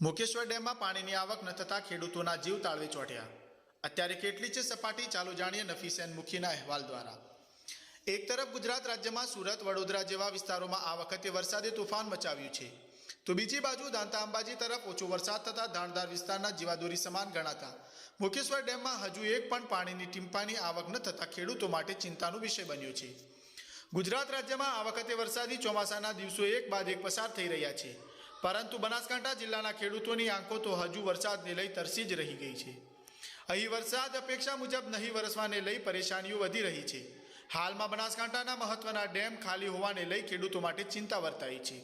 મુકેશ્વર ડેમમાં પાણીની આવક ન થતાં ખેડૂતોના જીવ તાળવે ચોંટ્યા. અત્યારે કેટલી છે સપાટી ચાલુ જાણીએ નફીસેન મુખીના અહેવાલ દ્વારા. એક તરફ ગુજરાત રાજ્યમાં સુરત, વડોદરા જેવા વિસ્તારોમાં આ વખતે વરસાદે તોફાન મચાવ્યું છે. તો બીજી બાજુ દાંતા અંબાજી તરફ ઓછો વરસાદ થતાં ધાણદાર વિસ્તારના જીવાદોરી સમાન ગણાતા. મુકેશ્વર ડેમમાં હજુ એક પણ પાણીની ટીમ્પાની આવક ન થતાં ખેડૂતો માટે ચિંતાનો વિષય બન્યો છે. ગુજરાત રાજ્યમાં આ વખતે વરસાદી ચોમાસાના દિવસો એક બાદ એક પસાર થઈ રહ્યા છે. પરંતુ બનાસકાંઠા જિલ્લાના ખેડૂતોની આંખો તો હજુ વરસાદને લઈ તરસી જ રહી ગઈ છે. અહીં વરસાદ અપેક્ષા મુજબ નહીં વરસવાને લઈ પરેશાનીઓ વધી રહી છે. હાલમાં બનાસકાંઠાના મહત્વના ડેમ ખાલી હોવાને લઈ ખેડૂતો માટે ચિંતા વર્તાઈ છે.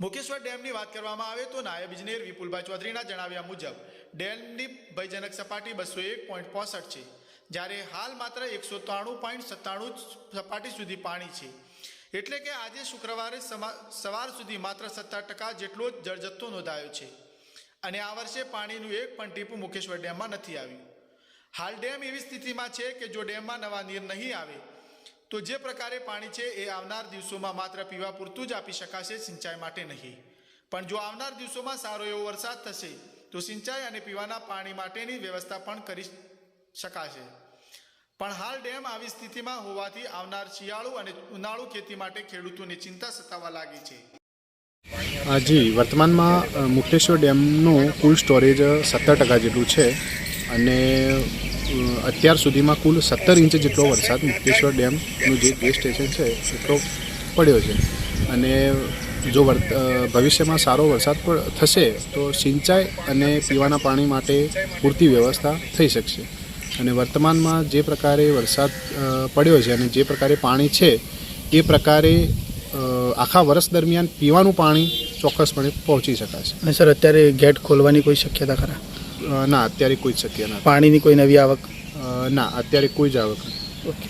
મુકેશ્વર ડેમની વાત કરવામાં આવે તો નાયબ ઇજનેર વિપુલભાઈ ચૌધરીના જણાવ્યા મુજબ, ડેમની ભયજનક સપાટી બસો એક પોઈન્ટ પોસઠ છે, જ્યારે હાલ માત્ર એકસો ત્રાણું પોઈન્ટ સત્તાણું સપાટી સુધી પાણી છે. એટલે કે આજે શુક્રવારે સવાર સુધી માત્ર સત્તર ટકા જેટલો જ જળજથ્થો નોંધાયો છે. અને આ વર્ષે પાણીનું એક પણ ટીપું મુકેશ્વર ડેમમાં નથી આવ્યું. હાલ ડેમ એવી સ્થિતિમાં છે કે જો ડેમમાં નવા નીર નહીં આવે, તો જે પ્રકારે પાણી છે એ આવનાર દિવસોમાં માત્ર પીવા પૂરતું જ આપી શકાશે સિંચાઈ માટે નહીં. પણ જો આવનાર દિવસોમાં સારો એવો વરસાદ થશે, તો સિંચાઈ અને પીવાના પાણી માટેની વ્યવસ્થા પણ કરી શકાશે. પણ હાલ ડેમ આવી સ્થિતિમાં હોવાથી આવનાર શિયાળુ અને ઉનાળુ ખેતી માટે ખેડૂતોની ચિંતા સતાવવા લાગી છે. જી વર્તમાનમાં અ, ડેમનું કુલ સ્ટોરેજ સત્તર ટકા જેટલું છે અને અત્યાર સુધીમાં કુલ સત્તર ઇંચ જેટલો વરસાદ મુક્તેશ્વર ડેમનું જે ગેસ સ્ટેશન છે એટલો પડ્યો છે. અને જો વર્ત ભવિષ્યમાં સારો વરસાદ પણ થશે તો સિંચાઈ અને પીવાના પાણી માટે પૂરતી વ્યવસ્થા થઈ શકશે. અને વર્તમાનમાં જે પ્રકારે વરસાદ પડ્યો છે અને જે પ્રકારે પાણી છે એ પ્રકારે આખા વર્ષ દરમિયાન પીવાનું પાણી ચોક્કસપણે પહોંચી શકાશે અને સર અત્યારે ગેટ ખોલવાની કોઈ શક્યતા ખરા? ના અત્યારે કોઈ જ શક્ય નથી. પાણીની કોઈ નવી આવક? ના અત્યારે કોઈ જ આવક નહીં ઓકે.